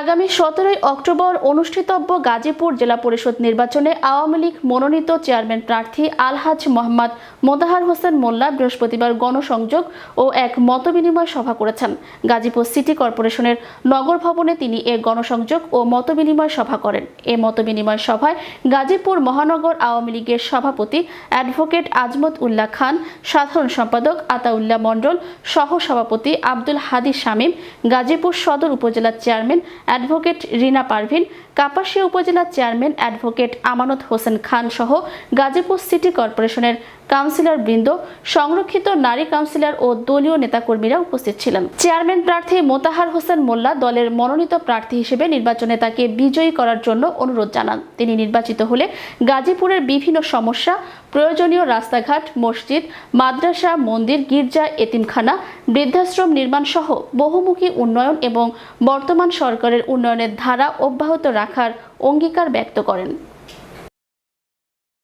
আগামী সতেরোই অক্টোবর অনুষ্ঠিতব্য গাজীপুর জেলা পরিষদ নির্বাচনে আওয়ামী লীগ মনোনীত চেয়ারম্যান প্রার্থী আলহাজ মোহাম্মদ মোতাহার হোসেন মোল্লা বৃহস্পতিবার গণসংযোগ ও এক মতবিনিময় সভা করেছেন। গাজীপুর সিটি কর্পোরেশনের নগর ভবনে তিনি এ গণসংযোগ ও মতবিনিময় সভা করেন। এ মতবিনিময় সভায় গাজীপুর মহানগর আওয়ামী লীগের সভাপতি অ্যাডভোকেট আজমত উল্লাহ খান, সাধারণ সম্পাদক আতাউল্লাহ মণ্ডল সহ সভাপতি আব্দুল হাদি শামীম, গাজীপুর সদর উপজেলার চেয়ারম্যান অ্যাডভোকেট রিনা পারভিন, কাপাসিয়া উপজেলার চেয়ারম্যান অ্যাডভোকেট আমানত হোসেন খান সহ গাজীপুর সিটি কর্পোরেশনের কাউন্সিলর বৃন্দ সংরক্ষিত নারী কাউন্সিলর ও দলীয় নেতাকর্মীরা উপস্থিত ছিলেন। চেয়ারম্যান প্রার্থী মোতাহার হোসেন মোল্লা দলের মনোনীত প্রার্থী হিসেবে নির্বাচনে তাকে বিজয়ী করার জন্য অনুরোধ জানান। তিনি নির্বাচিত হলে গাজীপুরের বিভিন্ন সমস্যা প্রয়োজনীয় রাস্তাঘাট, মসজিদ, মাদ্রাসা, মন্দির, গির্জা, এতিমখানা, বৃদ্ধাশ্রম নির্মাণ সহ বহুমুখী উন্নয়ন এবং বর্তমান সরকারের উন্নয়নের ধারা অব্যাহত রাখার অঙ্গীকার ব্যক্ত করেন।